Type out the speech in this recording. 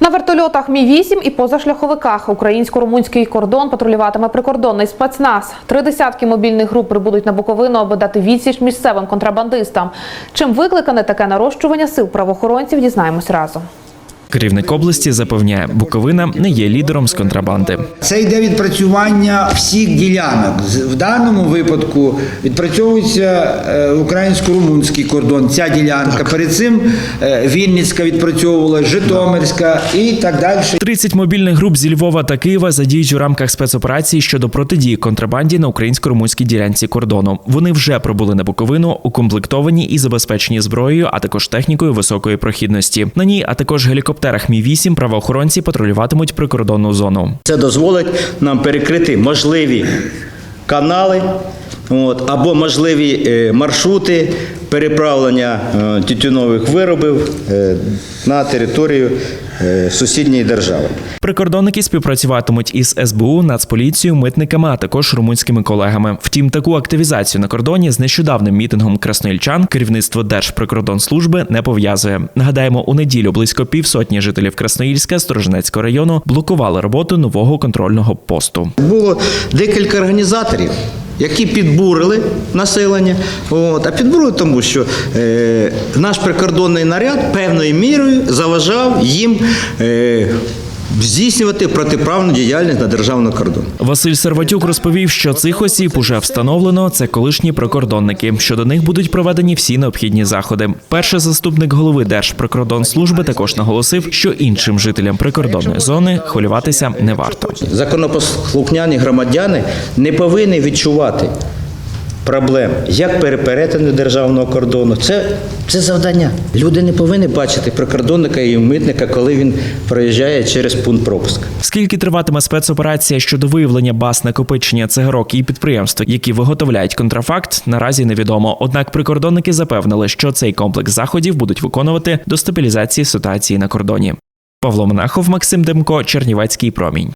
На вертольотах Мі 8 і позашляховиках українсько-румунський кордон патрулюватиме прикордонний спецназ. Три десятки мобільних груп прибудуть на Буковину, аби дати відсіч місцевим контрабандистам. Чим викликане таке нарощування сил правоохоронців, дізнаємось разом. Керівник області запевняє, Буковина не є лідером з контрабанди. Це йде відпрацювання всіх ділянок. З- В даному випадку відпрацьовується е, українсько-румунський кордон. Ця ділянка. Перед цим е, Вінницька відпрацьовувала, Житомирська і так далі. 30 мобільних груп зі Львова та Києва задіють у рамках спецоперації щодо протидії контрабанді на українсько-румунській ділянці кордону. Вони вже пробули на Буковину, укомплектовані і забезпечені зброєю, а також технікою високої прохідності. На ній, а також гелікоптерах Мі 8 правоохоронці патрулюватимуть прикордонну зону. Це дозволить нам перекрити можливі канали от, або можливі е, маршрути переправлення е, тютюнових виробів е, на територію е, сусідньої держави. Прикордонники співпрацюватимуть із СБУ, Нацполіцією, митниками, а також румунськими колегами. Втім, таку активізацію на кордоні з нещодавним мітингом красноїльчан керівництво Держприкордонслужби не пов'язує. Нагадаємо, у неділю близько півсотні жителів Красноїльська Сторожинецького району блокували роботу нового контрольного посту. Було декілька організаторів, які підбурили населення. От, а підбурили тому, що е, наш прикордонний наряд певною мірою заважав їм е, здійснювати протиправну діяльність на державному кордоні. Василь Серватюк розповів, що цих осіб уже встановлено. Це колишні прикордонники. Щодо них будуть проведені всі необхідні заходи. Перший заступник голови Держприкордонслужби також наголосив, що іншим жителям прикордонної зони хвилюватися не варто. Законопослухняні громадяни не повинні відчувати проблем як переперетину державного кордону. Це, це завдання. Люди не повинні бачити прикордонника і митника, коли він проїжджає через пункт пропуску. Скільки триватиме спецоперація щодо виявлення баз накопичення цигарок і підприємств, які виготовляють контрафакт, наразі невідомо. Однак прикордонники запевнили, що цей комплекс заходів будуть виконувати до стабілізації ситуації на кордоні. Павло Монахов, Максим Демко, Чернівецький промінь.